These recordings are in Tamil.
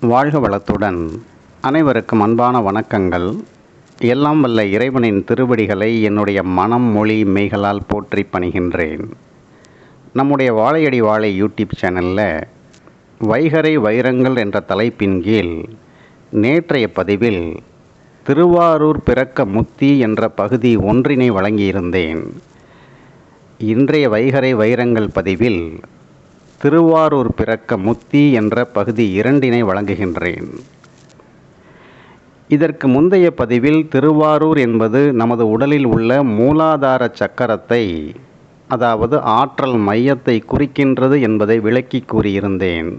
வாழ்க வளத்துடன் அனைவருக்கும் அன்பான வணக்கங்கள். எல்லாம் வல்ல இறைவனின் திருவடிகளை என்னுடைய மனம் மொழி மெய்களால் போற்றி பணிகின்றேன். நம்முடைய வாழையடி வாழை யூடியூப் சேனலில் வைகரை வைரங்கள் என்ற தலைப்பின் கீழ் நேற்றைய பதிவில் திருவாரூர் பிறக்க முத்தி என்ற பகுதி ஒன்றினை வழங்கியிருந்தேன். இன்றைய வைகரை வைரங்கள் பதிவில் திருவாரூர் பிறக்க முத்தி என்ற பகுதி இரண்டினை வழங்குகின்றேன். இதற்கு முந்தைய பதிவில் திருவாரூர் என்பது நமது உடலில் உள்ள மூலாதார சக்கரத்தை அதாவது ஆற்றல் மையத்தை குறிக்கின்றது என்பதை விளக்கி கூறியிருந்தேன்.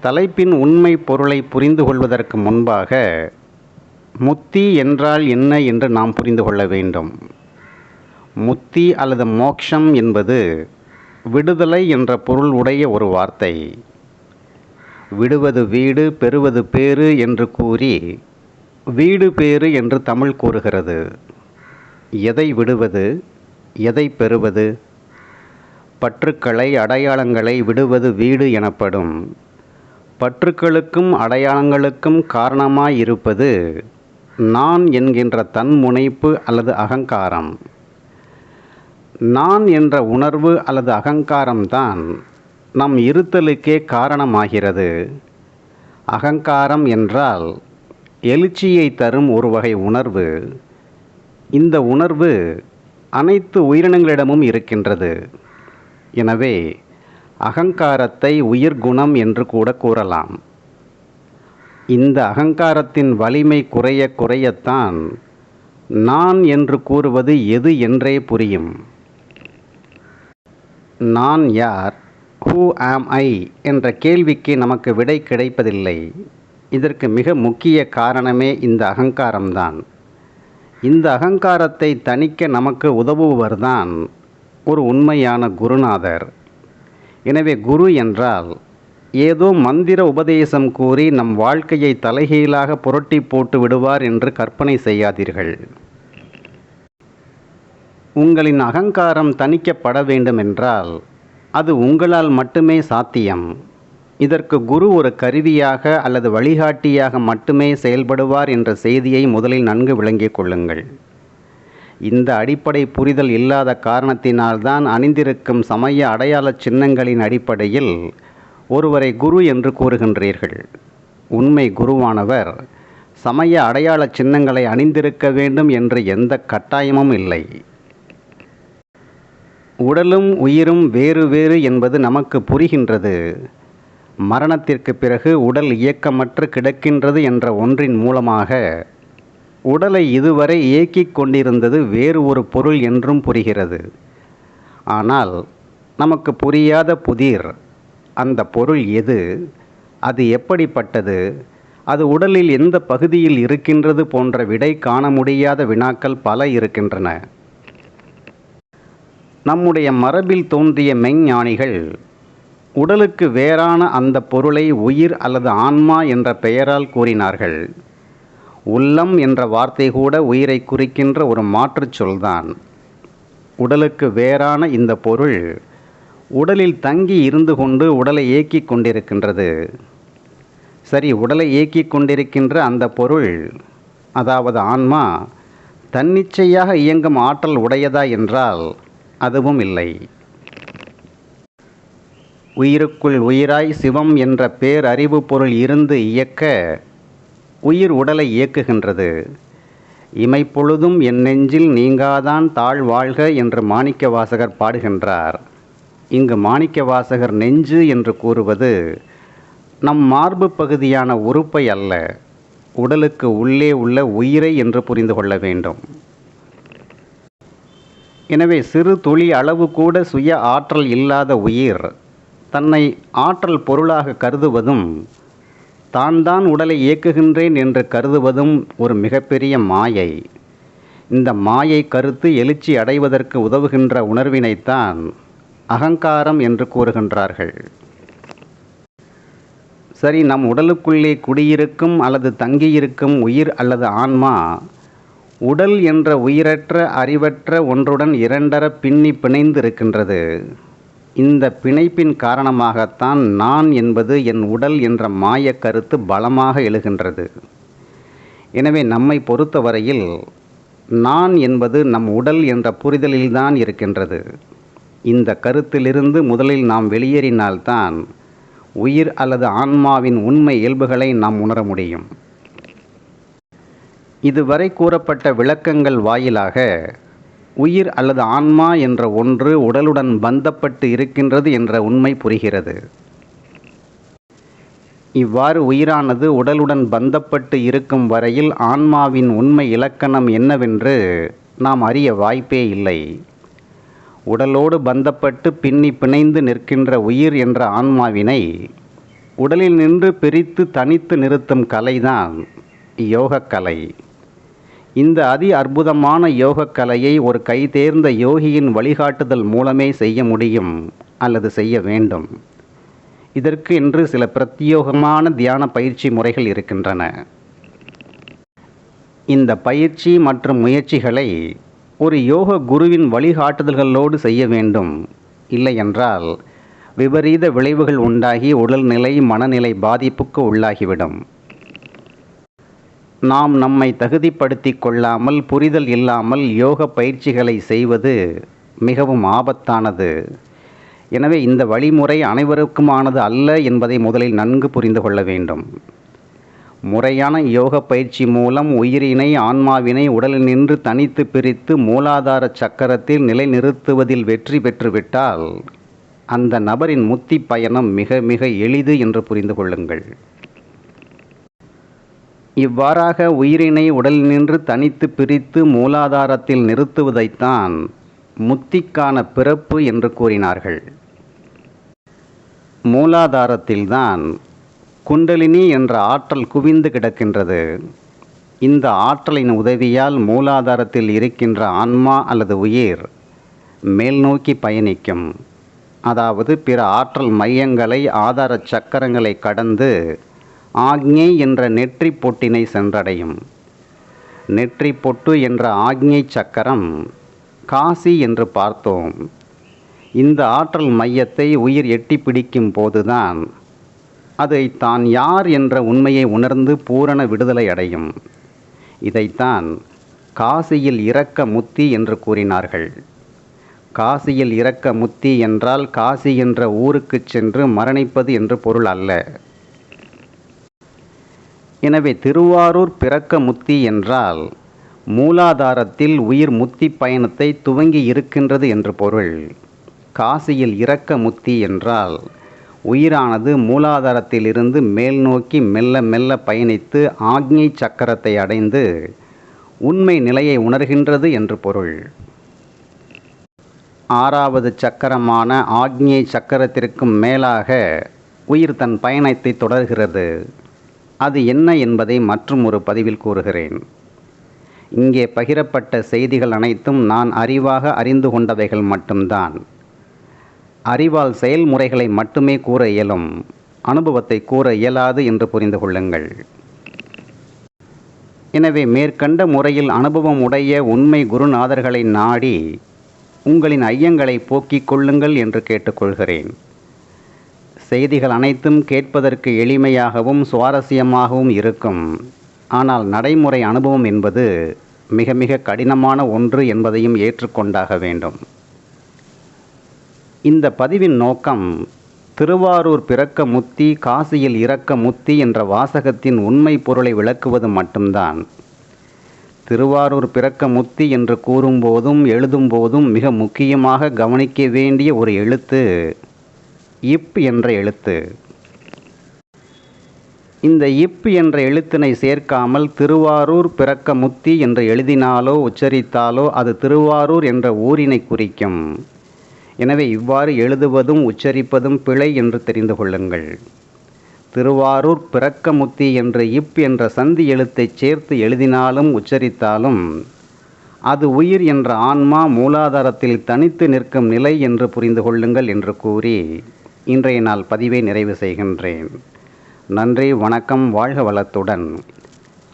தலைப்பின் உண்மை பொருளை புரிந்து கொள்வதற்கு முன்பாக முத்தி என்றால் என்ன என்று நாம் புரிந்து கொள்ள வேண்டும். முத்தி அல்லது மோக்ஷம் என்பது விடுதலை என்ற பொருள் உடைய ஒரு வார்த்தை. விடுவது வீடு பெறுவது பேறு என்று கூறி வீடு பேறு என்று தமிழ் கூறுகிறது. எதை விடுவது எதை பெறுவது? பற்றுக்களை அடையாளங்களை விடுவது வீடு எனப்படும். பற்றுக்களுக்கும் அடையாளங்களுக்கும் காரணமாய் இருப்பது நான் என்கின்ற தன்முனைப்பு அல்லது அகங்காரம். நான் என்ற உணர்வு அல்லது அகங்காரம்தான் நம் இருத்தலுக்கே காரணமாகிறது. அகங்காரம் என்றால் எழுச்சியை தரும் ஒரு வகை உணர்வு. இந்த உணர்வு அனைத்து உயிரினங்களிடமும் இருக்கின்றது. எனவே அகங்காரத்தை உயிர்குணம் என்று கூட கூறலாம். இந்த அகங்காரத்தின் வலிமை குறைய குறையத்தான் நான் என்று கூறுவது எது என்றே புரியும். நான் யார்? ஹூ ஆம் ஐ என்ற கேள்விக்கு நமக்கு விடை கிடைப்பதில்லை. இதற்கு மிக முக்கிய காரணமே இந்த அகங்காரம்தான். இந்த அகங்காரத்தை தணிக்க நமக்கு உதவுபவர்தான் ஒரு உண்மையான குருநாதர். எனவே குரு என்றால் ஏதோ மந்திர உபதேசம் கூறி நம் வாழ்க்கையை தலைகீழாக புரட்டி போட்டு விடுவார் என்று கற்பனை செய்யாதீர்கள். உங்களின் அகங்காரம் தணிக்கப்பட வேண்டுமென்றால் அது உங்களால் மட்டுமே சாத்தியம். இதற்கு குரு ஒரு கருவியாக அல்லது வழிகாட்டியாக மட்டுமே செயல்படுவார் என்ற செய்தியை முதலில் நன்கு விளங்கிக் கொள்ளுங்கள். இந்த அடிப்படை புரிதல் இல்லாத காரணத்தினால்தான் அணிந்திருக்கும் சமய அடையாள சின்னங்களின் அடிப்படையில் ஒருவரை குரு என்று கூறுகின்றீர்கள். உண்மை குருவானவர் சமய அடையாள சின்னங்களை அணிந்திருக்க வேண்டும் என்று எந்த கட்டாயமும் இல்லை. உடலும் உயிரும் வேறு வேறு என்பது நமக்கு புரிகின்றது. மரணத்திற்கு பிறகு உடல் இயக்கமற்று கிடக்கின்றது என்ற ஒன்றின் மூலமாக உடலை இதுவரை இயக்கிக் கொண்டிருந்தது வேறு ஒரு பொருள் என்றும் புரிகிறது. ஆனால் நமக்கு புரியாத புதிர் அந்த பொருள் எது அது எப்படிப்பட்டது அது உடலில் எந்த பகுதியில் இருக்கின்றது போன்ற விடை காண முடியாத வினாக்கள் பல இருக்கின்றன. நம்முடைய மரபில் தோன்றிய மெஞ்ஞானிகள் உடலுக்கு வேறான அந்த பொருளை உயிர் அல்லது ஆன்மா என்ற பெயரால் கூறினார்கள். உள்ளம் என்ற வார்த்தை கூட உயிரை குறிக்கின்ற ஒரு மாற்றுச் சொல்தான். உடலுக்கு வேறான இந்த பொருள் உடலில் தங்கி இருந்து கொண்டு உடலை இயக்கிக் கொண்டிருக்கின்றது. சரி உடலை இயக்கிக் கொண்டிருக்கின்ற அந்த பொருள் அதாவது ஆன்மா தன்னிச்சையாக இயங்கும் ஆற்றல் உடையதா என்றால் அதுவும் இல்லை. உயிருக்குள் உயிராய் சிவம் என்ற பேரறிவு பொருள் இருந்து இயக்க உயிர் உடலை இயக்குகின்றது. இமைப்பொழுதும் என் நெஞ்சில் நீங்காதான் தாழ் வாழ்க என்று மாணிக்க வாசகர் பாடுகின்றார். இங்கு மாணிக்க வாசகர் நெஞ்சு என்று கூறுவது நம் மார்பு பகுதியான உறுப்பை அல்ல உடலுக்கு உள்ளே உள்ள உயிரை என்று புரிந்து கொள்ள வேண்டும். எனவே சிறு துளி அளவு கூட சுய ஆற்றல் இல்லாத உயிர். தன்னை ஆற்றல் பொருளாக கருதுவதும் தான் தான் உடலை இயக்குகின்றேன் என்று கருதுவதும் ஒரு மிகப்பெரிய மாயை. இந்த மாயை கருத்து எழுச்சி அடைவதற்கு உதவுகின்ற உணர்வினைத்தான் அகங்காரம் என்று கூறுகின்றார்கள். சரி நம் உடலுக்குள்ளே குடியிருக்கும் அல்லது தங்கியிருக்கும் உயிர் அல்லது ஆன்மா உடல் என்ற உயிரற்ற அறிவற்ற ஒன்றுடன் இரண்டர பின்னி பிணைந்து இருக்கின்றது இந்த பிணைப்பின் காரணமாகத்தான் நான் என்பது என் உடல் என்ற மாயக் கருத்து பலமாக எழுகின்றது. எனவே நம்மை பொறுத்தவரையில் நான் என்பது நம் உடல் என்ற புரிதலில்தான் இருக்கின்றது. இந்த கருத்திலிருந்து முதலில் நாம் வெளியேறினால்தான் உயிர் அல்லது ஆன்மாவின் உண்மை இயல்புகளை நாம் உணர முடியும். இதுவரை கூறப்பட்ட விளக்கங்கள் வாயிலாக உயிர் அல்லது ஆன்மா என்ற ஒன்று உடலுடன் பந்தப்பட்டு இருக்கின்றது என்ற உண்மை புரிகிறது. இவ்வாறு உயிரானது உடலுடன் பந்தப்பட்டு இருக்கும் வரையில் ஆன்மாவின் உண்மை இலக்கணம் என்னவென்று நாம் அறிய வாய்ப்பே இல்லை. உடலோடு பந்தப்பட்டு பின்னி பிணைந்து நிற்கின்ற உயிர் என்ற ஆன்மாவினை உடலில் நின்று பிரித்து தனித்து நிறுத்தும் கலைதான் யோகக்கலை. இந்த அதி அற்புதமான யோகக்கலையை ஒரு கைதேர்ந்த யோகியின் வழிகாட்டுதல் மூலமே செய்ய முடியும் அல்லது செய்ய வேண்டும். இதற்கு என்று சில பிரத்யோகமான தியான பயிற்சி முறைகள் இருக்கின்றன. இந்த பயிற்சி மற்றும் முயற்சிகளை ஒரு யோக குருவின் வழிகாட்டுதல்களோடு செய்ய வேண்டும். இல்லையென்றால் விபரீத விளைவுகள் உண்டாகி உடல்நிலை மனநிலை பாதிப்புக்கு உள்ளாகிவிடும். நாம் நம்மை தகுதிப்படுத்தி கொள்ளாமல் புரிதல் இல்லாமல் யோக பயிற்சிகளை செய்வது மிகவும் ஆபத்தானது. எனவே இந்த வழிமுறை அனைவருக்குமானது அல்ல என்பதை முதலில் நன்கு புரிந்து கொள்ள வேண்டும். முறையான யோக பயிற்சி மூலம் உயிரினை ஆன்மாவினை உடலில் நின்று தனித்து பிரித்து மூலாதார சக்கரத்தில் நிலைநிறுத்துவதில் வெற்றி பெற்றுவிட்டால் அந்த நபரின் முத்தி பயணம் மிக மிக எளிது என்று புரிந்து கொள்ளுங்கள். இவ்வாறாக உயிரினை உடலில் நின்று தனித்து பிரித்து மூலாதாரத்தில் நிறுத்துவதைத்தான் முத்திக்கான பிறப்பு என்று கூறினார்கள். மூலாதாரத்தில்தான் குண்டலினி என்ற ஆற்றல் குவிந்து கிடக்கின்றது. இந்த ஆற்றலின் உதவியால் மூலாதாரத்தில் இருக்கின்ற ஆன்மா அல்லது உயிர் மேல் நோக்கி பயணிக்கும். அதாவது பிற ஆற்றல் மையங்களை ஆதார சக்கரங்களை கடந்து ஆக்ஞை என்ற நெற்றி பொட்டினை சென்றடையும். நெற்றி பொட்டு என்ற ஆக்ஞை சக்கரம் காசி என்று பார்த்தோம். இந்த ஆற்றல் மையத்தை உயிர் எட்டி பிடிக்கும் போதுதான் அதை தான் யார் என்ற உண்மையை உணர்ந்து பூரண விடுதலை அடையும். இதைத்தான் காசியில் இறக்க முத்தி என்று கூறினார்கள். காசியில் இறக்க முத்தி என்றால் காசி என்ற ஊருக்குச் சென்று மரணிப்பது என்று பொருள் அல்ல. எனவே திருவாரூர் பிறக்க முத்தி என்றால் மூலாதாரத்தில் உயிர் முத்தி பயணத்தை துவங்கி இருக்கின்றது என்று பொருள். காசியில் இறக்க முத்தி என்றால் உயிரானது மூலாதாரத்திலிருந்து மேல் நோக்கி மெல்ல மெல்ல பயணித்து ஆக்ஞை சக்கரத்தை அடைந்து உண்மை நிலையை உணர்கின்றது என்று பொருள். ஆறாவது சக்கரமான ஆக்ஞை சக்கரத்திற்கும் மேலாக உயிர் தன் பயணத்தை தொடர்கிறது. அது என்ன என்பதை மற்றும் ஒரு பதிவில் கூறுகிறேன். இங்கே பகிரப்பட்ட செய்திகள் அனைத்தும் நான் அறிவாக அறிந்து கொண்டவைகள் மட்டும்தான். அறிவால் செயல்முறைகளை மட்டுமே கூற இயலும். அனுபவத்தை கூற இயலாது என்று புரிந்து கொள்ளுங்கள். எனவே மேற்கண்ட முறையில் அனுபவம் உடைய உண்மை குருநாதர்களை நாடி உங்களின் ஐயங்களை போக்கிக் கொள்ளுங்கள் என்று கேட்டுக்கொள்கிறேன். செய்திகள் அனைத்தும் கேட்பதற்கு எளிமையாகவும் சுவாரஸ்யமாகவும் இருக்கும். ஆனால் நடைமுறை அனுபவம் என்பது மிக மிக கடினமான ஒன்று என்பதையும் ஏற்றுக்கொண்டாக வேண்டும். இந்த பதிவின் நோக்கம் திருவாரூர் பிறக்க முத்தி காசியில் இறக்க முத்தி என்ற வாசகத்தின் உண்மை பொருளை விளக்குவது மட்டும்தான். திருவாரூர் பிறக்க முத்தி என்று கூறும்போதும் எழுதும்போதும் மிக முக்கியமாக கவனிக்க வேண்டிய ஒரு எழுத்து இப் என்ற எழுத்து. இந்த இப் என்ற எழுத்தினை சேர்க்காமல் திருவாரூர் பிறக்க முத்தி என்று எழுதினாலோ உச்சரித்தாலோ அது திருவாரூர் என்ற ஊரினை குறிக்கும். எனவே இவ்வாறு எழுதுவதும் உச்சரிப்பதும் பிழை என்று தெரிந்து கொள்ளுங்கள். திருவாரூர் பிறக்க முத்தி என்ற இப் என்ற சந்தி எழுத்தை சேர்த்து எழுதினாலும் உச்சரித்தாலும் அது உயிர் என்ற ஆன்மா மூலாதாரத்தில் தனித்து நிற்கும் நிலை என்று புரிந்து கொள்ளுங்கள் என்று கூறி இன்றைய நாள் பதிவை நிறைவு செய்கின்றேன். நன்றி வணக்கம் வாழ்க வளத்துடன்.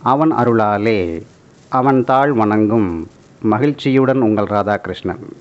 அவன் அருளாலே அவன் தாழ் வணங்கும் மகிழ்ச்சியுடன் உங்கள் ராதாகிருஷ்ணன்.